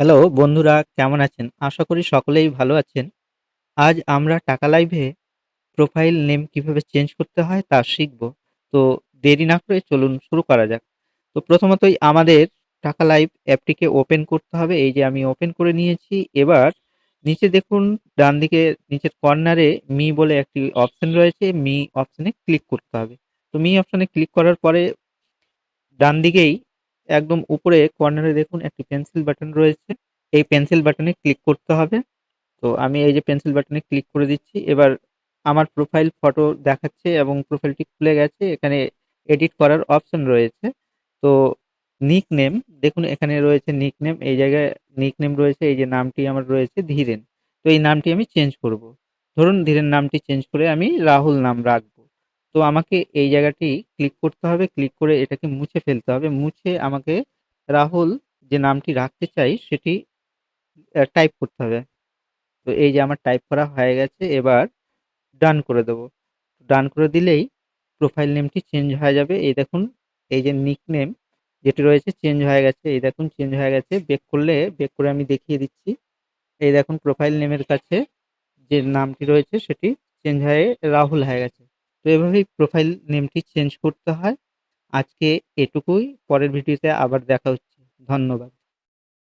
Hello বন্ধুরা, কেমন আছেন? আশা করি সকলেই ভালো আছেন। আজ আমরা টাকা লাইভে প্রোফাইল নেম কীভাবে চেঞ্জ করতে হয় তা শিখব। তো দেরি না করে চলুন শুরু করা যাক। তো প্রথমতই আমাদের টাকা লাইভ অ্যাপটিকে ওপেন করতে হবে। এই যে আমি ওপেন করে নিয়েছি। এবার নিচে দেখুন, ডান দিকে নিচের কর্নারে মি বলে একটি অপশন রয়েছে। মি অপশনে ক্লিক করতে হবে। তো মি অপশনে ক্লিক করার পরে ডান দিকেই একদম উপরে কর্নারে দেখুন একটি পেন্সিল বাটন রয়েছে। এই পেন্সিল বাটনে ক্লিক করতে হবে। তো আমি এই যে পেন্সিল বাটনে ক্লিক করে দিচ্ছি। এবার আমার প্রোফাইল ফটো দেখাচ্ছে এবং প্রোফাইলটি খুলে গেছে। এখানে এডিট করার অপশন রয়েছে। তো নিক নেম দেখুন এখানে রয়েছে নিক নেম এই জায়গায় নিক নেম রয়েছে, এই যে নামটি আমার রয়েছে, ধীরেন। তো এই নামটি আমি চেঞ্জ করব। ধরুন ধীরেন নামটি চেঞ্জ করে আমি রাহুল নাম রাখব। তো আমাকে এই জায়গাটি ক্লিক করতে হবে। ক্লিক করে এটাকে মুছে ফেলতে হবে। মুছে আমাকে রাহুল যে নামটি রাখতে চাই, সেটি টাইপ করতে হবে। তো এই যে আমার টাইপ করা হয়ে গেছে। এবার ডান করে দেব। ডান করে দিলেই প্রোফাইল নেমটি চেঞ্জ হয়ে যাবে। এই দেখুন, এই যে নিক নেম যেটি রয়েছে চেঞ্জ হয়ে গেছে। এই দেখুন চেঞ্জ হয়ে গেছে। বেক করলে বেক করে আমি দেখিয়ে দিচ্ছি। এই দেখুন প্রোফাইল নেমের কাছে যে নামটি রয়েছে, সেটি চেঞ্জ হয়ে, রাহুল হয়ে গেছে। তো এভাবেই প্রোফাইল নেমটি চেঞ্জ করতে হয়। আজকে এটুকুই। পরের ভিডিওতে আবার দেখা হচ্ছে। ধন্যবাদ।